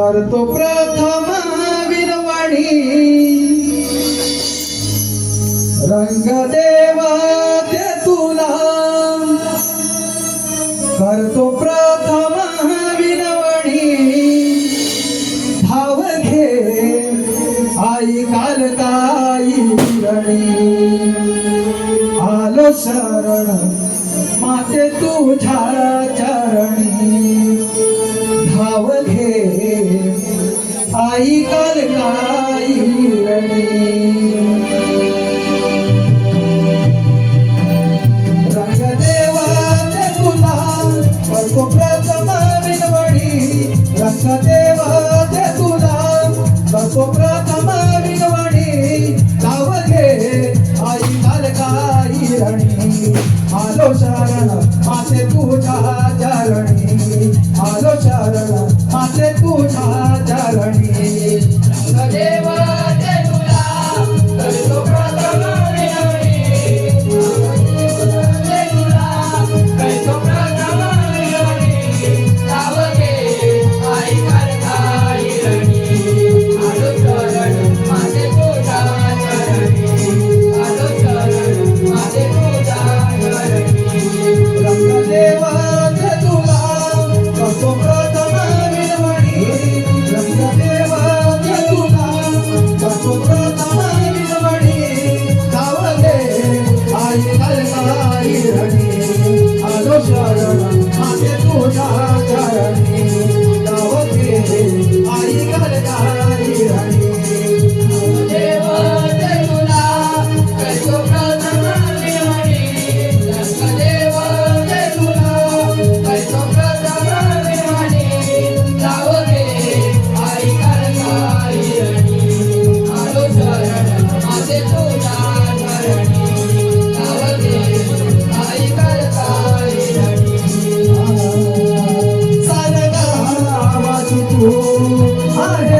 करतो प्रथम विरवाणी रंगदेवा ते तुला. करतो प्रथम विरवाणी धाव घे आई कालताई विरणी आलो शरण माते तुझ्याच्या आलो शरण आते पूजा जरणी। I don't know. 하나님